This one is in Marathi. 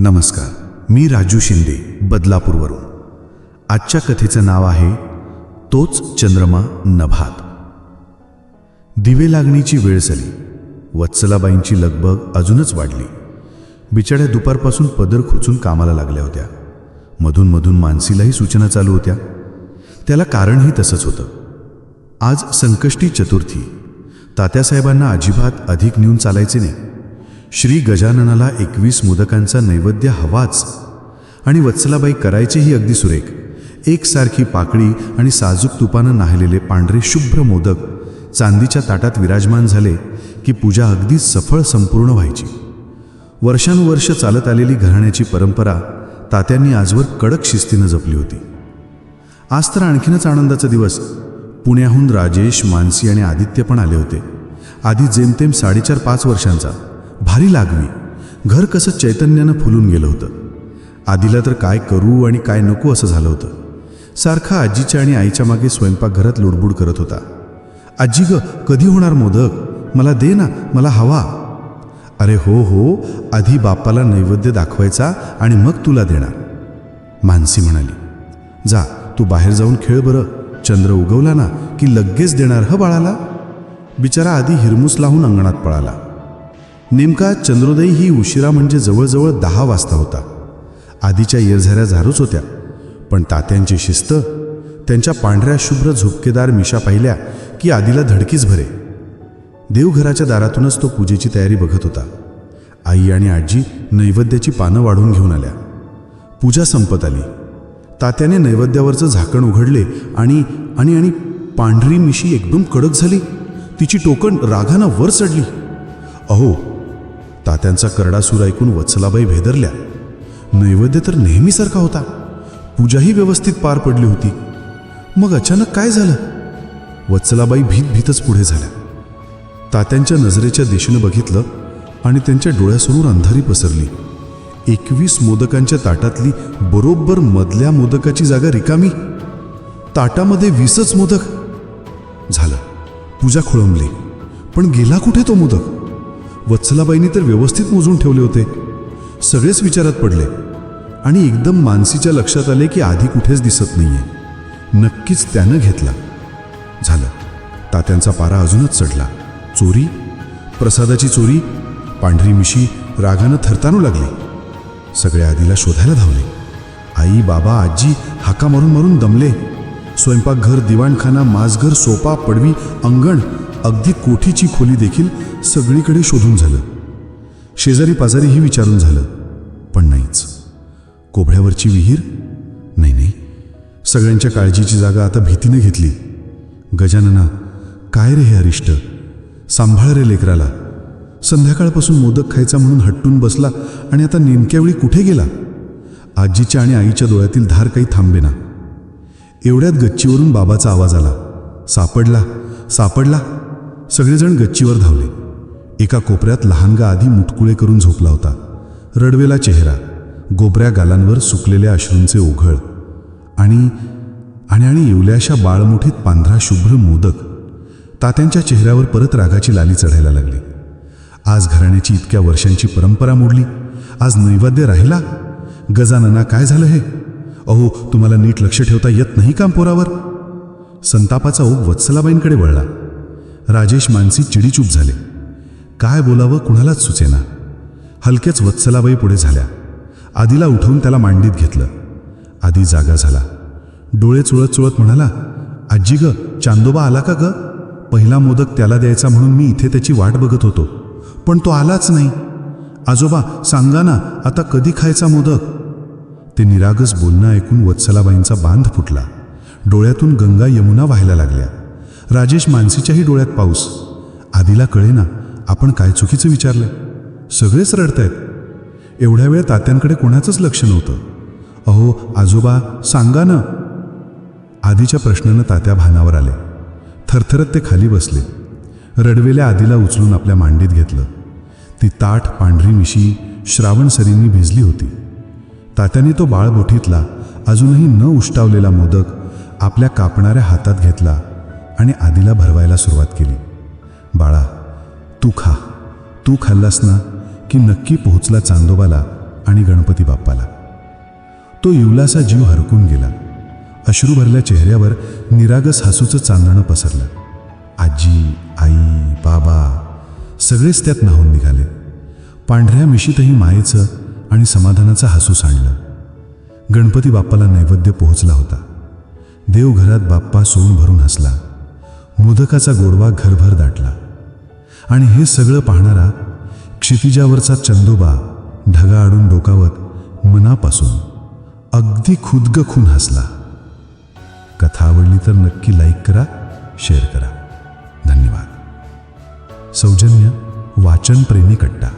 नमस्कार मी राजू शिंदे बदलापूरवरून. आजच्या कथेचं नाव आहे तोच चंद्रमा नभात. दिवे लागणीची वेळ झाली वत्सलाबाईंची लगबग अजूनच वाढली. बिचाड्या दुपारपासून पदर खुचून कामाला लागल्या होत्या. मधून मधून मानसीलाही सूचना चालू होत्या. त्याला कारणही तसंच होतं. आज संकष्टी चतुर्थी. तात्यासाहेबांना अजिबात अधिक नेऊन चालायचे नाही. श्री गजाननाला एकवीस मोदकांचा नैवेद्य हवाच. आणि वत्सलाबाई करायचेही अगदी सुरेख. एकसारखी पाकळी आणि साजूक तुपानं नाहलेले पांढरे शुभ्र मोदक चांदीच्या ताटात विराजमान झाले की पूजा अगदी सफळ संपूर्ण व्हायची. वर्षानुवर्ष चालत आलेली घराण्याची परंपरा तात्यांनी आजवर कडक शिस्तीनं जपली होती. आज तर आणखीनच आनंदाचा दिवस. पुण्याहून राजेश मानसी आणि आदित्य पण आले होते. आधी जेमतेम साडेचार पाच वर्षांचा. भारी लागवी घर कसं चैतन्यानं फुलून गेलं होतं. आधीला तर काय करू आणि काय नको असं झालं होतं. सारखा आजीच्या आणि आईच्या मागे स्वयंपाकघरात लुडबुड करत होता. आजी ग कधी होणार मोदक? मला दे ना मला हवा. अरे हो हो आधी बापाला नैवेद्य दाखवायचा आणि मग तुला देणार. मानसी म्हणाली जा तू बाहेर जाऊन खेळ बरं. चंद्र उगवला ना की लगेच देणार ह बाळाला? बिचारा आधी हिरमुस लावून अंगणात पळाला. नेमका चंद्रोदय ही उशिरा म्हणजे जवळजवळ दहा वाजता होता. आधीच्या येरझाऱ्या झारूच होत्या पण तात्यांची शिस्त त्यांच्या पांढऱ्या शुभ्र झुपकेदार मिशा पाहिल्या की आधीला धडकीच भरे. देवघराच्या दारातूनच तो पूजेची तयारी बघत होता. आई आणि आजी नैवेद्याची पानं वाढून घेऊन आल्या. पूजा संपत आली. तात्याने नैवेद्यावरचं झाकण उघडले आणि आणि आणि पांढरी मिशी एकदम कडक झाली. तिची टोकण रागानं वर चढली. अहो तात्यांचा करडासूर ऐकून वत्सलाबाई भेदरल्या. नैवेद्य तर नेहमीसारखा होता. पूजाही व्यवस्थित पार पडली होती. मग अचानक काय झालं? वत्सलाबाई भीत भीतच पुढे झाल्या. तात्यांच्या नजरेच्या दिशेनं बघितलं आणि त्यांच्या डोळ्यासमोर अंधारी पसरली. एकवीस मोदकांच्या ताटातली बरोबर मधल्या मोदकाची जागा रिकामी. ताटामध्ये वीसच मोदक. झालं. पूजा खोळंबली. पण गेला कुठे तो मोदक? वत्सलाबाईंनी तर व्यवस्थित मोजून ठेवले होते. सगळेच विचारात पडले. आणि एकदम मानसीच्या लक्षात आले की आधी कुठेच दिसत नाहीये. नक्कीच त्यानं घेतला. झालं. तात्यांचा पारा अजूनच चढला. चोरी? प्रसादाची चोरी? पांढरी मिशी? रागानं थरतानू लागली. सगळ्या आधीला शोधायला धावले. आई बाबा आजी हाका मारून मारून दमले. स्वयंपाकघर दिवाणखाना माजघर सोपा पडवी अंगण अगदी कोठीची खोली देखील सगळीकडे शोधून झालं. शेजारी पाजारीही विचारून झालं पण नाहीच. कोभळ्यावरची विहीर? नाही नाही. सगळ्यांच्या काळजीची जागा आता भीतीने घेतली. गजानना काय रे हे अरिष्ट? सांभाळ रे लेकराला. संध्याकाळपासून मोदक खायचा म्हणून हट्टून बसला आणि आता नेमक्या वेळी कुठे गेला? आजीच्या आणि आईच्या डोळ्यातील धार काही थांबेना एवढ्यात गच्चीवरून बाबाचा आवाज आला. सापडला सापडला. सगळेजण गच्चीवर धावले. एका कोपऱ्यात लहानगा आधी मुटकुळे करून झोपला होता. रडवेला चेहरा गोबऱ्या गालांवर सुकलेल्या अश्रूंचे ओघळ आणि आणि आणि येवल्याशा बाळमुठीत पांढरा शुभ्र मोदक तात्यांच्या चेहऱ्यावर परत रागाची लाली चढायला लागली. आज घराण्याची इतक्या वर्षांची परंपरा मोडली. आज नैवेद्य राहिला? गजानना काय झालं हे? अहो तुम्हाला नीट लक्ष ठेवता येत नाही का पोरावर? संतापाचा ओघ वत्सलाबाईंकडे वळला. राजेश मानसी चिडीचूप झाले. काय बोलावं कुणालाच सुचेना. हलक्याच वत्सलाबाई पुढे झाल्या. आधीला उठवून त्याला मांडीत घेतलं. आधी जागा झाला. डोळे चुळत चुळत म्हणाला आजी ग चांदोबा आला का ग? पहिला मोदक त्याला द्यायचा म्हणून मी इथे त्याची वाट बघत होतो. पण तो आलाच नाही. आजोबा सांगा ना आता कधी खायचा मोदक? ते निरागस बोलणं ऐकून वत्सलाबाईंचा बांध फुटला. डोळ्यातून गंगा यमुना व्हायला लागल्या. राजेश मानसीच्याही डोळ्यात पाऊस. आधीला कळेना आपण काय चुकीचं विचारलं सगळेच रडतायत. एवढ्या वेळ तात्यांकडे कोणाचंच लक्ष नव्हतं. अहो आजोबा सांगा ना. आधीच्या प्रश्नानं तात्या भानावर आले थरथरत ते खाली बसले. रडवेल्या आधीला उचलून आपल्या मांडीत घेतलं. ती ताठ पांढरी मिशी श्रावण सरींनी भिजली होती. तात्याने तो बाळ बोठीतला अजूनही न उष्टावलेला मोदक आपल्या कापणाऱ्या हातात घेतला. आणि आदीला भरवायला सुरुवात केली. बाळा तू खा. तू खाल्लास ना की नक्की पोहोचला चांदोबाला आणि गणपती बाप्पाला. तो युलासा जीव हरकून गेला. अश्रू भरल्या चेहऱ्यावर निरागस हसूचं चांदणं पसरलं. आजी आई बाबा सगळेच त्यात न्हावून निघाले. पांढऱ्या मिशीतही मायेचं आणि समाधानाचं हसू सांडलं गणपती बाप्पाला नैवेद्य पोहोचला होता. देवघरात बाप्पा सोन भरून हसला. मोदकाचा गोडवा घरभर दाटला. आणि हे सगळं पाहणारा क्षितिजावरचा चंदोबा ढगा आडून डोकावत मनापासून अगदी खुदग खून हसला. कथा आवडली तर नक्की लाईक करा शेअर करा. धन्यवाद. सौजन्य वाचन प्रेमी कट्टा.